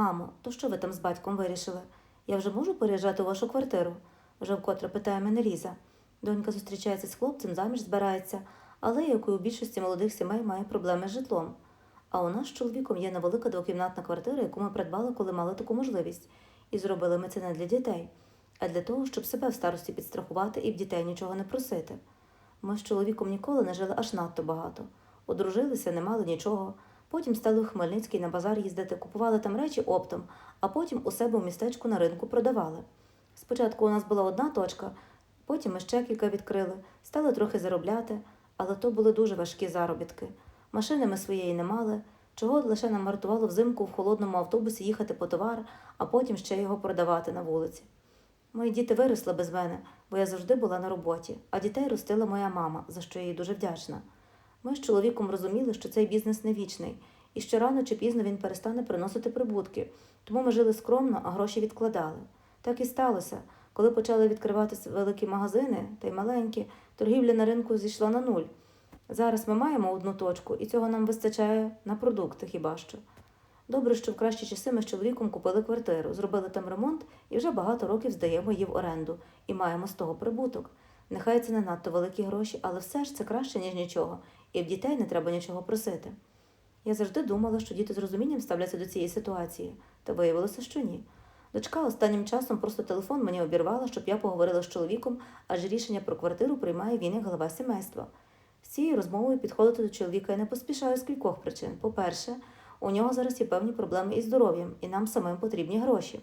Мамо, то що ви там з батьком вирішили? Я вже можу переїжджати у вашу квартиру? вже вкотре питає мене Ліза. Донька зустрічається з хлопцем, заміж збирається, але, як і у більшості молодих сімей, має проблеми з житлом. А у нас з чоловіком є невелика двокімнатна квартира, яку ми придбали, коли мали таку можливість. І зробили ми це не для дітей, а для того, щоб себе в старості підстрахувати і в дітей нічого не просити. Ми з чоловіком ніколи не жили аж надто багато. Одружилися, не мали нічого. Потім стали в Хмельницький на базар їздити, купували там речі оптом, а потім у себе в містечку на ринку продавали. Спочатку у нас була одна точка, потім ми ще кілька відкрили, стали трохи заробляти, але то були дуже важкі заробітки. Машини ми своєї не мали, чого лише нам вартувало взимку в холодному автобусі їхати по товар, а потім ще його продавати на вулиці. Мої діти виросли без мене, бо я завжди була на роботі, а дітей ростила моя мама, за що я їй дуже вдячна. Ми з чоловіком розуміли, що цей бізнес не вічний, і що рано чи пізно він перестане приносити прибутки, тому ми жили скромно, а гроші відкладали. Так і сталося. Коли почали відкриватися великі магазини та й маленькі, торгівля на ринку зійшла на нуль. Зараз ми маємо одну точку, і цього нам вистачає на продукти хіба що. Добре, що в кращі часи ми з чоловіком купили квартиру, зробили там ремонт і вже багато років здаємо її в оренду і маємо з того прибуток. Нехай це не надто великі гроші, але все ж це краще, ніж нічого, і в дітей не треба нічого просити. Я завжди думала, що діти з розумінням ставляться до цієї ситуації, та виявилося, що ні. Дочка останнім часом просто телефон мені обірвала, щоб я поговорила з чоловіком, адже рішення про квартиру приймає він як голова сімейства. З цією розмовою підходити до чоловіка я не поспішаю з кількох причин. По-перше, у нього зараз є певні проблеми із здоров'ям, і нам самим потрібні гроші.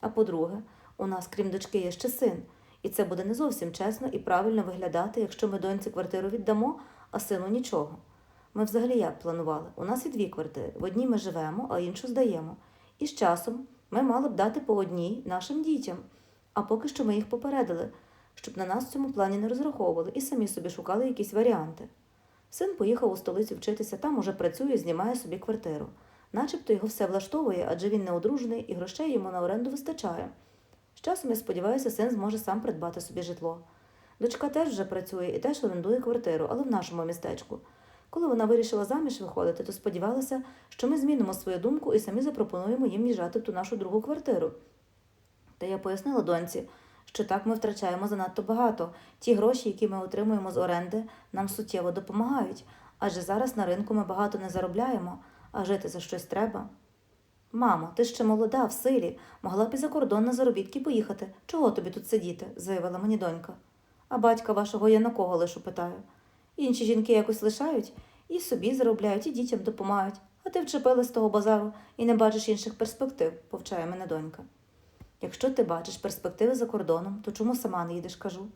А по-друге, у нас, крім дочки, є ще син, і це буде не зовсім чесно і правильно виглядати, якщо ми доньці квартиру віддамо, а сину нічого. Ми взагалі як планували? У нас є дві квартири. В одній ми живемо, а іншу здаємо. І з часом ми мали б дати по одній нашим дітям. А поки що ми їх попередили, щоб на нас в цьому плані не розраховували і самі собі шукали якісь варіанти. Син поїхав у столицю вчитися, там уже працює, знімає собі квартиру. Начебто його все влаштовує, адже він не одружений і грошей йому на оренду вистачає. З часом, я сподіваюся, син зможе сам придбати собі житло. Дочка теж вже працює і теж орендує квартиру, але в нашому містечку. Коли вона вирішила заміж виходити, то сподівалася, що ми змінимо свою думку і самі запропонуємо їм їжджати в ту нашу другу квартиру. Та я пояснила доньці, що так ми втрачаємо занадто багато. Ті гроші, які ми отримуємо з оренди, нам суттєво допомагають, адже зараз на ринку ми багато не заробляємо, а жити за щось треба. Мамо, ти ще молода, в силі, могла б і за кордон на заробітки поїхати. Чого тобі тут сидіти? заявила мені донька. А батька вашого я на кого лишу питаю. Інші жінки якось лишають і собі заробляють, і дітям допомагають, а ти вчепила з того базару і не бачиш інших перспектив, повчає мене донька. Якщо ти бачиш перспективи за кордоном, то чому сама не їдеш, кажу?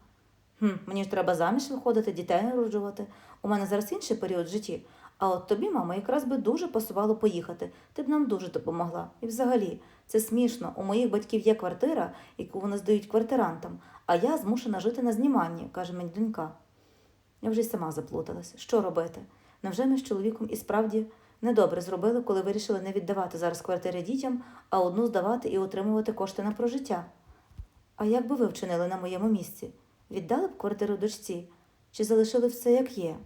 Хм, мені ж треба заміж виходити, дітей народжувати. У мене зараз інший період в житті. А от тобі, мамо, якраз би дуже пасувало поїхати. Ти б нам дуже допомогла. І взагалі, це смішно. У моїх батьків є квартира, яку вони здають квартирантам, а я змушена жити на зніманні, каже мені донька. Я вже й сама заплуталась. Що робити? Невже ми з чоловіком і справді недобре зробили, коли вирішили не віддавати зараз квартири дітям, а одну здавати і отримувати кошти на прожиття? А як би ви вчинили на моєму місці? Віддали б квартиру дочці? Чи залишили все як є?